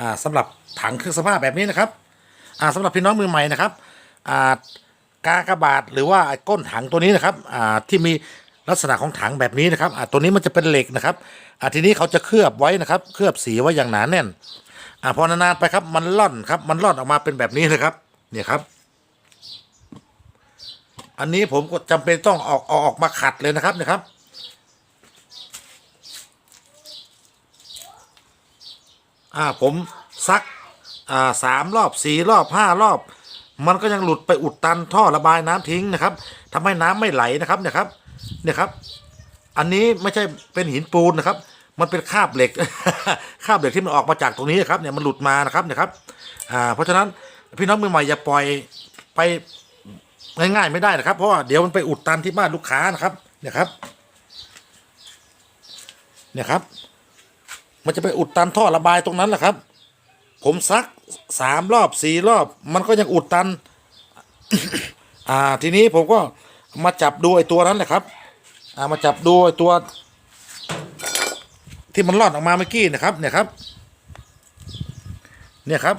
อ่าสำหรับถังเครื่องสภาพแบบนี้นะครับอ่าสำหรับพี่น้องมือใหม่นะครับอ่ากากบาทหรือว่าไอ้ก้นถังตัวนี้นะครับอ่าที่มีลักษณะของถังแบบนี้นะครับอ่าตัวนี้มันจะเป็นเหล็กนะครับอ่าทีนี้เขาจะเคลือบไว้นะครับ เคลือบสีไว้อย่างหนาแน่นอ่าพอนานๆไปครับมันล่อนครับ มันล่อนออกมาเป็นแบบนี้นะครับเนี่ยครับ อันนี้ผมก็จำเป็นต้องออกเอาออกมาขัดเลยนะครับนะครับ อ่าผมซักอ่าสามรอบสี่รอบห้ารอบ มันก็ยังหลุดไปอุดตันท่อระบายน้ำทิ้งนะครับทำให้น้ำไม่ไหลนะครับเนี่ยครับเนี่ยครับ อันนี้ไม่ใช่เป็นหินปูนนะครับ มันเป็นคาบเหล็กคาบเหล็กที่มันออกมาจากตรงนี้นครับเนี่ยมันหลุดมานะครับเนี่ยครับอ่าเพราะฉะนั้นพี่น้องมือใหม่อย่าปล่อยไปง่ายๆไม่ได้นะครับ เพราะว่าเดี๋ยวมันไปอุดตันที่บ้านลูกค้านะครับ เนี่ยครับ เนี่ยครับ มันจะไปอุดตันท่อระบายตรงนั้นแหละครับ ผมซักสามรอบสี่รอบ มันก็ยังอุดตัน อ่า ทีนี้ผมก็มาจับดูไอ้ตัวนั้นแหละครับ อ่า มาจับดูไอ้ตัว ที่มันรอดออกมาเมื่อกี้นะครับ เนี่ยครับ เนี่ยครับ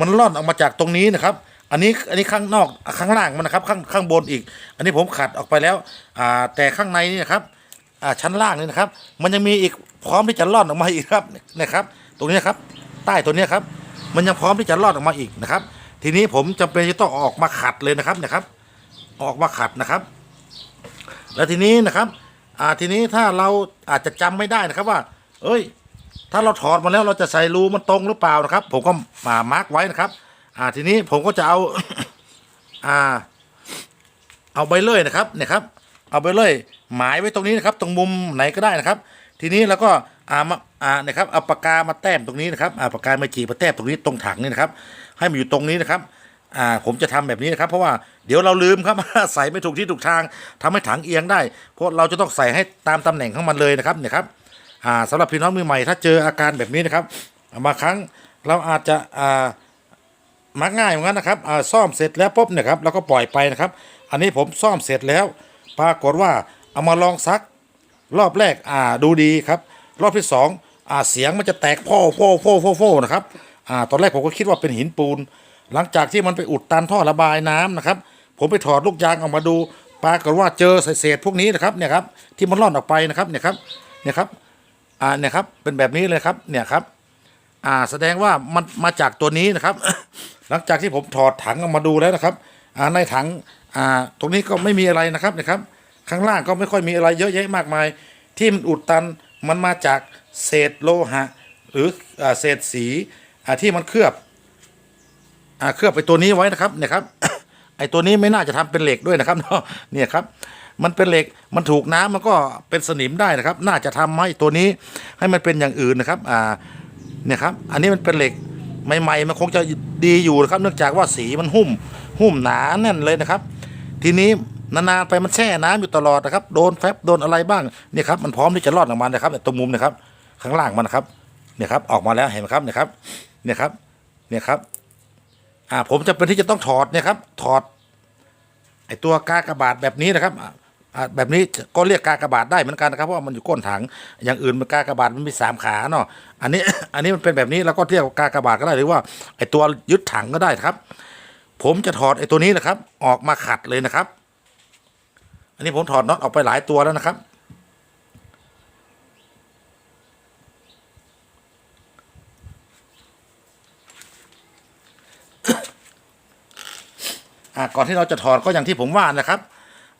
มันรอดออกมาจากตรงนี้นะครับ อันนี้ อันนี้ข้างนอก ข้างล่างมันนะครับ ข้าง ข้างบนอีก อันนี้ผมขัดออกไปแล้ว อ่า แต่ข้างในนี่นะครับ อ่า ชั้นล่างนี่นะครับ มันยังมีอีก พร้อมที่จะรอดออกมาอีกครับนะครับ ตรงนี้ครับ ใต้ตัวนี้ครับ มันยังพร้อมที่จะรอดออกมาอีกนะครับ ทีนี้ผมจำเป็นจะต้องออกมาขัดเลยนะครับนะครับ ออกมาขัดนะครับ แล้วทีนี้นะครับอ่าทีนี้ถ้าเราอาจจะจำไม่ได้นะครับว่า เอ้ย ถ้าเราถอดมาแล้วเราจะใส่รูมันตรงหรือเปล่านะครับ ผมก็มามาร์กไว้นะครับอ่าทีนี้ผมก็จะเอาอ่า เอาใบเลื่อยนะครับเนี่ยครับ เอาใบเลื่อยหมายไว้ตรงนี้นะครับ ตรงมุมไหนก็ได้นะครับ ทีนี้แล้วก็อามาอานะครับเอาปากกามาแต้มตรงนี้นะครับอาปากกามาจีบมาแต้มตรงนี้ตรงถังนี่นะครับ ให้มันอยู่ตรงนี้นะครับอ่าผมจะทำแบบนี้นะครับ เพราะว่าเดี๋ยวเราลืมครับใส่ไม่ถูกที่ถูกทางทำให้ถังเอียงได้ เพราะเราจะต้องใส่ให้ตามตำแหน่งของมันเลยนะครับเนี่ยครับอ่าสำหรับพี่น้องมือใหม่ถ้าเจออาการแบบนี้นะครับบางครั้งเราอาจจะอ่ามักง่ายเหมือนกันนะครับอ่าซ่อมเสร็จแล้วปุ๊บเนี่ยครับเราก็ปล่อยไปนะครับ อันนี้ผมซ่อมเสร็จแล้ว ปรากฏว่าเอามาลองซัก รอบแรกอ่าดูดีครับ รอบที่สองอ่าเสียงมันจะแตกโพ่อโพ่อโพ่อโพ่อพ่อนะครับอ่าตอนแรกผมก็คิดว่าเป็นหินปูน หลังจากที่มันไปอุดตันท่อระบายน้ำนะครับ ผมไปถอดลูกยางออกมาดูปรากฏว่าเจอเศษพวกนี้นะครับเนี่ยครับที่มันร่อนออกไปนะครับเนี่ยครับเนี่ยครับอ่าเนี่ยครับเป็นแบบนี้เลยครับเนี่ยครับอ่าแสดงว่ามันมาจากตัวนี้นะครับ หลังจากที่ผมถอดถังออกมาดูแล้วนะครับอ่าในถังอ่าตรงนี้ก็ไม่มีอะไรนะครับนะครับ ข้างล่างก็ไม่ค่อยมีอะไรเยอะแยะมากมาย ที่มันอุดตันมันมาจากเศษโลหะ หรืออเศษสีที่มันเคลือบอเคลือบไปตัวนี้ไว้นะครับเนี่ยครับไอตัวนี้ไม่น่าจะทำเป็นเหล็กด้วยนะครับเนาะเนี่ยครับ มันเป็นเหล็กมันถูกน้ำมันก็เป็นสนิมได้นะครับ น่าจะทำให้ตัวนี้ให้มันเป็นอย่างอื่นนะครับอ่าเนี่ยครับ อันนี้มันเป็นเหล็กใหม่ๆมันคงจะดีอยู่นะครับ เนื่องจากว่าสีมันหุ้ม หุ้มหนาแน่นเลยนะครับ ทีนี้ นานๆไปมันแช่น้ำอยู่ตลอดนะครับ โดนแฟบโดนอะไรบ้างเนี่ยครับมันพร้อมที่จะรอดออกมานะครับตรงมุมนะครับ ข้างล่างมันนะครับเนี่ยครับ ออกมาแล้วเห็นไหมครับเนี่ยครับ เนี่ยครับ เนี่ยครับ อ่า ผมจะเป็นที่จะต้องถอดเนี่ยครับ ถอด ไอตัวกากระบาทแบบนี้นะครับแบบนี้ก็เรียกกากระบาทได้เหมือนกันนะครับเพราะว่ามันอยู่ก้นถัง อย่างอื่นมันกากบาทมันมีสามขาเนาะอันนี้ อันนี้มันเป็นแบบนี้เราก็เรียกว่ากากบาทก็ได้หรือว่าไอตัวยึดถังก็ได้ครับ ผมจะถอดไอตัวนี้นะครับ ออกมาขัดเลยนะครับ อันนี้ผมถอดน็อตออกไปหลายตัวแล้วนะครับอ่าก่อนที่เราจะถอดก็อย่างที่ผมว่านะครับ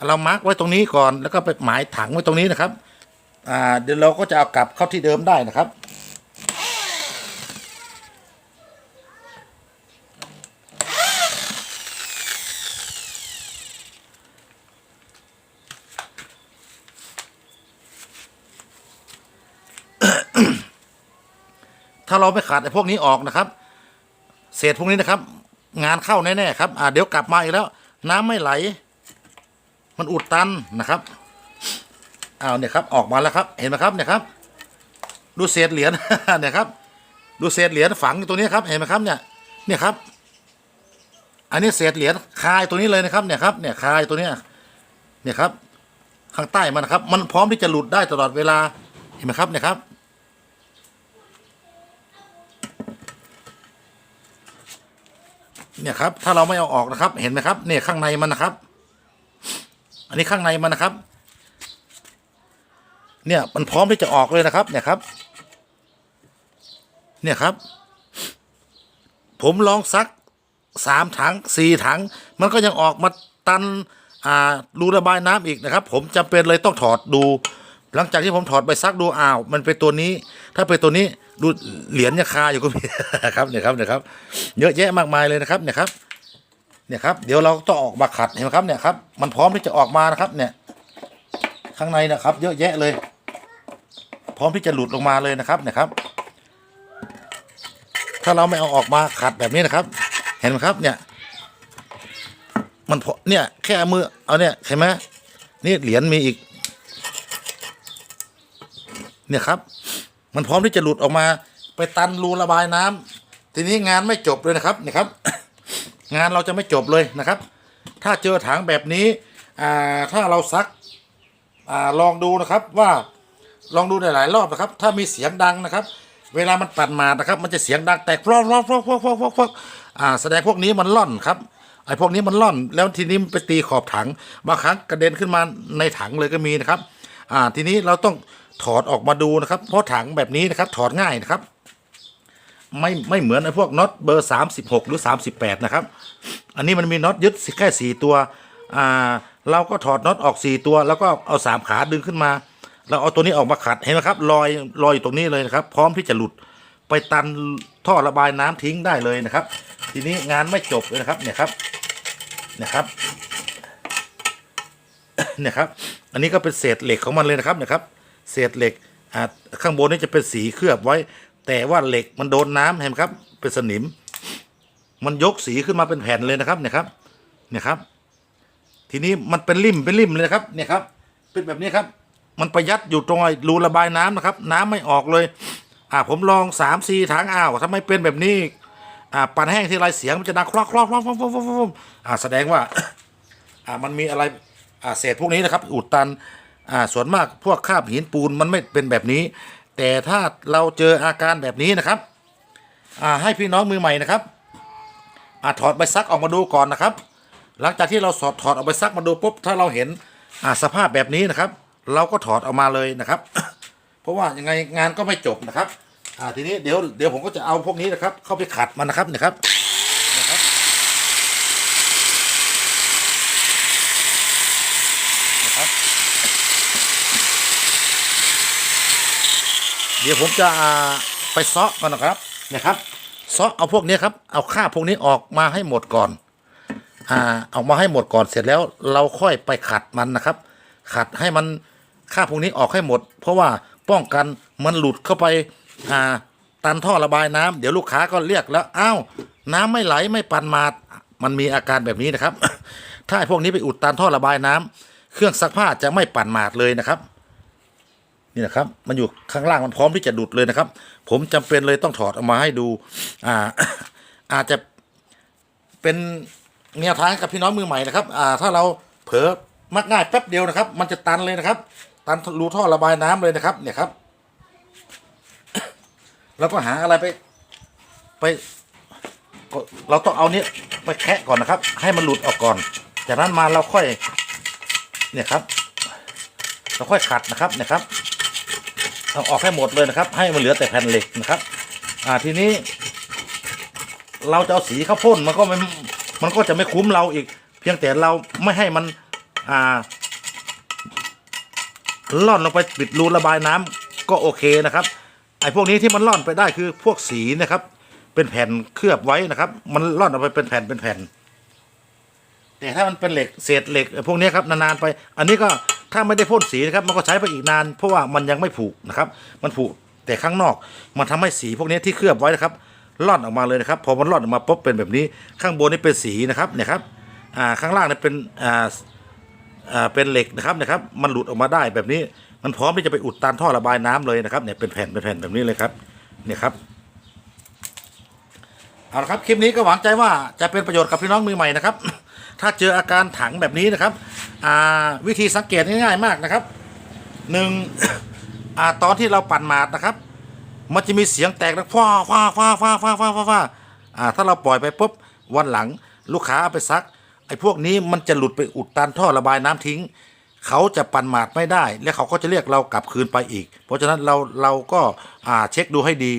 เรามาร์กไว้ตรงนี้ก่อนแล้วก็ไปหมายถังไว้ตรงนี้นะครับอ่าเดี๋ยวเราก็จะเอากลับเข้าที่เดิมได้นะครับ ถ้าเราไม่ขาดไอ้พวกนี้ออกนะครับ เศษพวกนี้นะครับ งานเข้าแน่ๆครับอ่าเดี๋ยวกลับมาอีกแล้ว น้ำไม่ไหล มันอุดตันนะครับอ้าวเนี่ยครับ ออกมาแล้วครับ เห็นไหมครับเนี่ยครับ ดูเศษเหรียญเนี่ยครับ ดูเศษเหรียญฝังอยู่ตรงนี้ครับ เห็นไหมครับเนี่ย เนี่ยครับ อันนี้เศษเหรียญคายตัวนี้เลยนะครับ เนี่ยครับ เนี่ยคายตัวเนี้ยเนี่ยครับ ข้างใต้มันนะครับ มันพร้อมที่จะหลุดได้ตลอดเวลา เห็นไหมครับ เนี่ยครับ เนี่ยครับ ถ้าเราไม่เอาออกนะครับ เห็นไหมครับ เนี่ยข้างในมันนะครับ อันนี้ข้างในมันนะครับ เนี่ยมันพร้อมที่จะออกเลยนะครับ เนี่ยครับ เนี่ยครับ ผมลองซักสามถังสี่ถัง มันก็ยังออกมาตันอ่ารูระบายน้ำอีกนะครับ ผมจำเป็นเลยต้องถอดดู หลังจากที่ผมถอดไปซักดูอ้าว มันเป็นตัวนี้ ถ้าเป็นตัวนี้ ดูเหรียญยังคาอยู่ก็มีครับเนี่ยครับเนี่ยครับ เยอะแยะมากมายเลยนะครับ เนี่ยครับ เนี่ยครับ เดี๋ยวเราต้องออกมาขัดเห็นไหมครับเนี่ยครับ มันพร้อมที่จะออกมานะครับ เนี่ย ข้างในนะครับ เยอะแยะเลย พร้อมที่จะหลุดลงมาเลยนะครับ เนี่ยครับ ถ้าเราไม่เอาออกมาขัดแบบนี้นะครับ เห็นไหมครับ เนี่ย มันพอเนี่ยแค่มือเอาเนี่ยเห็นไหมนี่เหรียญมีอีก เนี่ยครับ มันพร้อมที่จะหลุดออกมา ไปตันรูระบายน้ำทีนี้งานไม่จบเลยนะครับเนี่ยครับ งานเราจะไม่จบเลยนะครับ ถ้าเจอถังแบบนี้อ่าถ้าเราซักอ่าลองดูนะครับว่าลองดูหลายๆรอบนะครับ ถ้ามีเสียงดังนะครับ เวลามันปั่นมานะครับ มันจะเสียงดังแตกฟลอกฟลอกฟลอกฟลอกฟลอกฟลอกฟลอกอ่าแสดงพวกนี้มันล่อนครับไอ้พวกนี้มันล่อน แล้วทีนี้มันไปตีขอบถังบางครั้งกระเด็นขึ้นมาในถังเลยก็มีนะครับ อ่าทีนี้เราต้องถอดออกมาดูนะครับ เพราะถังแบบนี้นะครับถอดง่ายนะครับ ไม่ไม่เหมือนไอ้พวกน็อตเบอร์ 36 หรือ 38 นะครับ อันนี้มันมีน็อตยึดแค่ 4 ตัวอ่าเราก็ถอดน็อตออก 4 ตัว แล้วก็เอา 3 ขาดึงขึ้นมา เราเอาตัวนี้ออกมาขัดเห็นไหมครับรอยรอยอยู่ตรงนี้เลยนะครับ พร้อมที่จะหลุดไปตันท่อระบายน้ำทิ้งได้เลยนะครับ ทีนี้งานไม่จบเลยนะครับเนี่ยครับเนี่ยครับ เนี่ยครับ อันนี้ก็เป็นเศษเหล็กของมันเลยนะครับเนี่ยครับ เศษเหล็กข้างบนนี่จะเป็นสีเคลือบไว้ แต่ว่าเหล็กมันโดนน้ำเห็นไหมครับ เป็นสนิม มันยกสีขึ้นมาเป็นแผ่นเลยนะครับเนี่ยครับเนี่ยครับ ทีนี้มันเป็นริมเป็นริมเลยนะครับเนี่ยครับ เป็นแบบนี้ครับ มันประยัดอยู่ตรงไอ้รูระบายน้ำนะครับ น้ำไม่ออกเลย อ่าผมลองสามสี่ถังอ้าวทำไมเป็นแบบนี้อ่าปั่นแห้งที่ไรเสียงมันจะดังคลอกคลอกคลอกคลอกคลอกคลอกคลอกอ่าแสดงว่า อ่ามันมีอะไร อ่าเศษพวกนี้นะครับอุดตันอ่าส่วนมากพวกคราบหินปูนมันไม่เป็นแบบนี้ แต่ถ้าเราเจออาการแบบนี้นะครับอ่าให้พี่น้องมือใหม่นะครับอ่าถอดใบซักออกมาดูก่อนนะครับ หลังจากที่เราสอดถอดออกไปซักมาดูปุ๊บถ้าเราเห็นอ่าสภาพแบบนี้นะครับ เราก็ถอดออกมาเลยนะครับ เพราะว่ายังไงงานก็ไม่จบนะครับอ่าทีนี้เดี๋ยวเดี๋ยวผมก็จะเอาพวกนี้นะครับ เข้าไปขัดมันนะครับเนี่ยครับนะครับ นะครับ เดี๋ยวผมจะอ่าไปเซาะก่อนนะครับเนี่ยครับเซาะเอาพวกนี้ครับ เอาค่าพวกนี้ออกมาให้หมดก่อนอ่าออกมาให้หมดก่อนเสร็จแล้วเราค่อยไปขัดมันนะครับ ขัดให้มันค่าพวกนี้ออกให้หมด เพราะว่าป้องกันมันหลุดเข้าไปอ่าตันท่อระบายน้ำเดี๋ยวลูกค้าก็เรียกแล้วอ้าวน้ำไม่ไหลไม่ปันมาดมันมีอาการแบบนี้นะครับ ถ้าไอ้พวกนี้ไปอุดตันท่อระบายน้ำเครื่องซักผ้าจะไม่ปั่นมาดเลยนะครับ นี่นะครับ มันอยู่ข้างล่างมันพร้อมที่จะดุดเลยนะครับ ผมจำเป็นเลยต้องถอดออกมาให้ดู อ่า อาจจะเป็นแนวทางกับพี่น้องมือใหม่นะครับ อ่า ถ้าเราเผลอมักง่ายแป๊บเดียวนะครับ มันจะตันเลยนะครับ ตันรูท่อระบายน้ำเลยนะครับ เนี่ยครับแล้วก็หาอะไรไป ไป เราต้องเอาเนี้ยไปแคะก่อนนะครับ ให้มันหลุดออกก่อน จากนั้นมาเราค่อย เนี่ยครับ เราค่อยขัดนะครับเนี่ยครับ เอาออกให้หมดเลยนะครับ ให้มันเหลือแต่แผ่นเหล็กนะครับ อ่าทีนี้ เราจะเอาสีข้าวพ่นมันก็ไม่มันก็จะไม่คุ้มเราอีก เพียงแต่เราไม่ให้มัน อ่าล่อนลงไปปิดรูระบายน้ำก็โอเคนะครับไอ้พวกนี้ที่มันล่อนไปได้คือพวกสีนะครับ เป็นแผ่นเคลือบไว้นะครับ มันล่อนออกไปเป็นแผ่นเป็นแผ่น แต่ถ้ามันเป็นเหล็กเศษเหล็กพวกนี้ครับนานๆไป อันนี้ก็ ถ้าไม่ได้พ่นสีนะครับมันก็ใช้ไปอีกนาน เพราะว่ามันยังไม่ผุนะครับ มันผุแต่ข้างนอก มันทำให้สีพวกนี้ที่เคลือบไว้นะครับล่อนออกมาเลยนะครับ พอมันล่อนออกมาปุ๊บเป็นแบบนี้ ข้างบนนี่เป็นสีนะครับเนี่ยครับอ่าข้างล่างนี่เป็นอ่าอ่าเป็นเหล็กนะครับนะครับ มันหลุดออกมาได้แบบนี้มันพร้อมที่จะไปอุดตันท่อระบายน้ำเลยนะครับเนี่ยเป็นแผ่นเป็นแผ่นแบบนี้เลยครับเนี่ยครับเอาละครับคลิปนี้ก็หวังใจว่าจะเป็นประโยชน์กับพี่น้องมือใหม่นะครับ ถ้าเจออาการถังแบบนี้นะครับวิธีสังเกตง่ายๆมากนะครับหนึ่งตอนที่เราปั่นหมาดนะครับ มันจะมีเสียงแตกนะฟ้าฟ้าฟ้าฟ้าฟ้าฟ้าฟ้าฟ้าอ่าถ้าเราปล่อยไปปุ๊บวันหลังลูกค้าเอาไปซักไอ้พวกนี้มันจะหลุดไปอุดตันท่อระบายน้ำทิ้ง เขาจะปั่นหมาดไม่ได้ และเขาก็จะเรียกเรากลับคืนไปอีก เพราะฉะนั้นเราเราก็เช็คดูให้ดี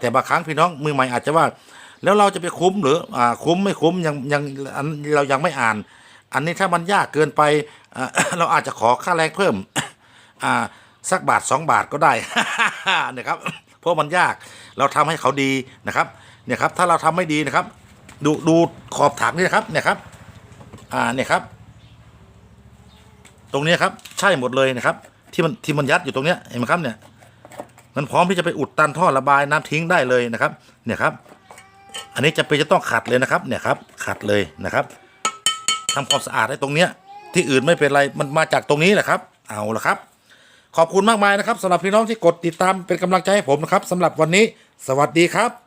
แต่บางครั้งพี่น้องมือใหม่อาจจะว่า แล้วเราจะไปคุ้มหรืออ่าคุ้มไม่คุ้มยังยังอันเรายังไม่อ่าน อันนี้ถ้ามันยากเกินไปเราอาจจะขอค่าแรงเพิ่มอ่าสักบาทสองบาทก็ได้เนี่ยครับเพราะมันยากเราทำให้เขาดีนะครับเนี่ยครับถ้าเราทำไม่ดีนะครับ ดูดูขอบถังนี่นะครับเนี่ยครับอ่าเนี่ยครับ ตรงนี้ครับใช่หมดเลยนะครับ ที่มันที่มันยัดอยู่ตรงเนี้ยเห็นไหมครับเนี่ยมันพร้อมที่จะไปอุดตันท่อระบายน้ำทิ้งได้เลยนะครับ เนี่ยครับ อันนี้จะเป็นจะต้องขัดเลยนะครับเนี่ยครับขัดเลยนะครับทำความสะอาดให้ตรงเนี้ยที่อื่นไม่เป็นไรมันมาจากตรงนี้แหละครับ เอาละครับ ขอบคุณมากมายนะครับสำหรับพี่น้องที่กดติดตามเป็นกำลังใจให้ผมนะครับสำหรับวันนี้ สวัสดีครับ